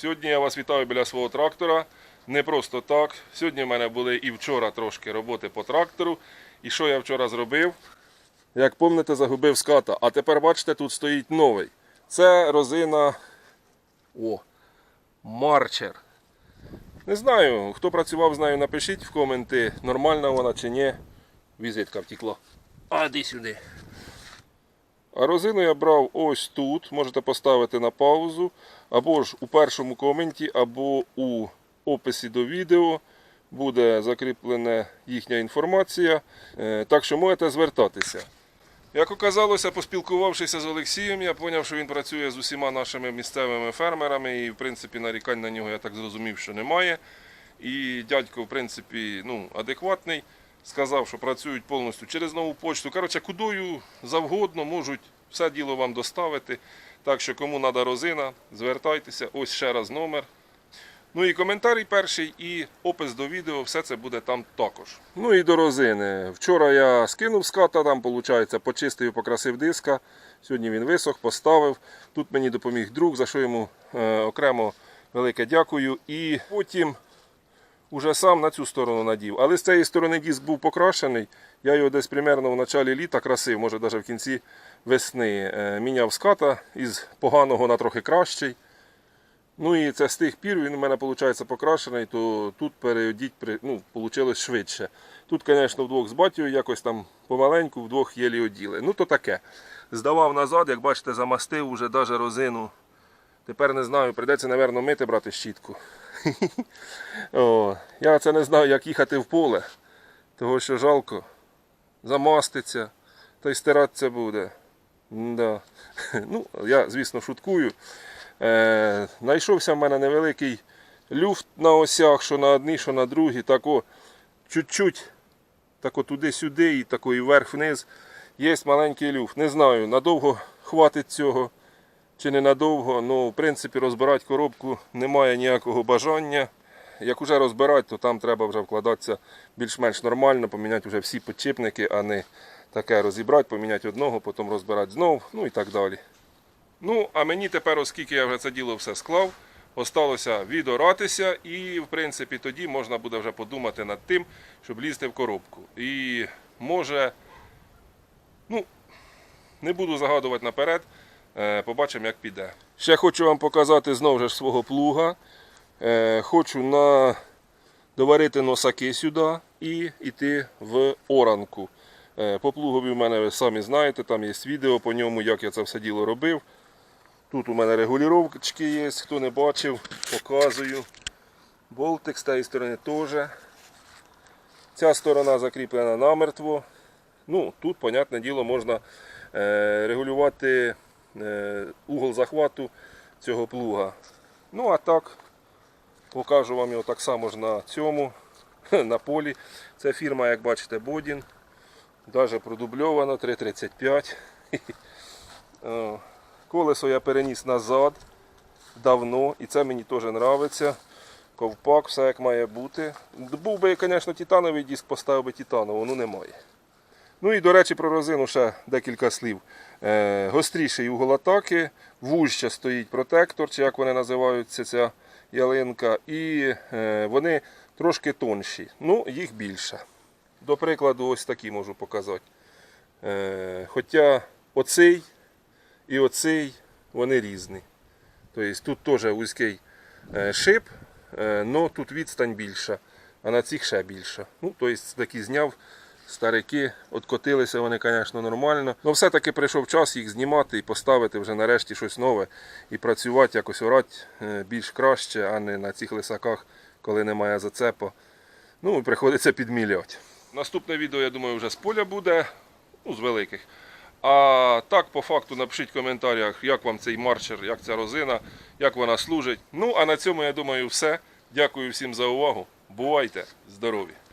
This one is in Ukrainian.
Сьогодні я вас вітаю біля свого трактора. Не просто так. Сьогодні в мене були і вчора трошки роботи по трактору. І що я вчора зробив? Як пам'ятаєте, загубив ската. А тепер бачите, тут стоїть новий. Це розина. О, Марчер. Не знаю, хто працював з нею, напишіть в коменти, нормальна вона чи ні. Візитка втекла. А де сюди. А розину я брав ось тут. Можете поставити на паузу. Або ж у першому коменті, або у описі до відео буде закріплена їхня інформація. Е, Так що можете звертатися. Як оказалося, поспілкувавшися з Олексієм, я зрозумів, що він працює з усіма нашими місцевими фермерами, і в принципі нарікань на нього я так зрозумів, що немає. І дядько, в принципі, ну, адекватний. Сказав, що працюють повністю через нову почту. Коротше, кудою завгодно можуть все діло вам доставити. Так що, кому треба розина, звертайтеся. Ось ще раз номер. Ну і коментарій перший, і опис до відео, все це буде там також. Ну і до розини. Вчора я скинув ската, там, виходить, почистив покрасив диска. Сьогодні він висох, поставив. Тут мені допоміг друг, за що йому е, окремо велике дякую. І потім уже сам на цю сторону надів. Але з цієї сторони диск був покрашений. Я його десь примерно в началі літа красив, може навіть в кінці весни. Е, Міняв ската із поганого на трохи кращий. Ну і це з тих пір він у мене виходить покрашений, то тут переодіть ну, вийшло швидше. Тут, звісно, вдвох з батькою якось там помаленьку, вдвох єлі оділи. Ну то таке. Здавав назад, як бачите, замастив уже навіть розину. Тепер не знаю, прийдеться, мабуть, мити брати щітку. Я це не знаю, як їхати в поле, того що жалко. Замаститься, та й стиратися буде. Да. Ну, я, звісно, шуткую. Е, Найшовся в мене невеликий люфт на осях, що на одній, що на другій. Так о, чуть-чуть туди-сюди і такий вверх-вниз. Є маленький люфт. Не знаю, надовго хватить цього чи не надовго. Ну, в принципі, розбирати коробку немає ніякого бажання. Як вже розбирати, то там треба вже вкладатися більш-менш нормально, поміняти вже всі підчіпники, а не таке розібрати, поміняти одного, потім розбирати знов, ну і так далі. Ну, а мені тепер, оскільки я вже це діло все склав, осталося відоратися, і в принципі тоді можна буде вже подумати над тим, щоб лізти в коробку. І може, ну, не буду загадувати наперед, побачимо, як піде. Ще хочу вам показати знову ж свого плуга. Е, Хочу на... доварити носаки сюди і йти в оранку. Е, По плугові в мене ви самі знаєте, там є відео по ньому, як я це все діло робив. Тут у мене регулювачки є, хто не бачив, показую. Болтик з тієї сторони теж. Ця сторона закріплена намертво. Ну, Тут, понятне діло, можна е, регулювати е, угол захвату цього плуга. Ну, а так, покажу вам його так само ж на цьому, на полі. Це фірма, як бачите, Бодін. Даже продубльовано 3,35. Колесо я переніс назад давно, і це мені теж подобається. Ковпак, все як має бути. Був би, звісно, титановий диск, поставив би титанову, ну немає. Ну і до речі, про розину ще декілька слів. Е, гостріший угол атаки, вужче стоїть протектор, чи як вони називаються, ця ялинка, і е, вони трошки тонші, ну їх більше. До прикладу, ось такі можу показати. Е, хоча оцей і оцей вони різні. Тобто тут теж вузький шип, але тут відстань більша, а на цих ще більша. Ну, тобто такі зняв старики, откотилися вони, звісно, нормально. Але все-таки прийшов час їх знімати і поставити вже нарешті щось нове і працювати, якось орати е, більш краще, а не на цих лисаках, коли немає зацепу. Ну, і приходиться підміляти. Наступне відео, я думаю, вже з поля буде, ну, з великих. А так, по факту, напишіть в коментарях, як вам цей марчер, як ця розина, як вона служить. Ну, а на цьому, я думаю, все. Дякую всім за увагу. Бувайте здорові!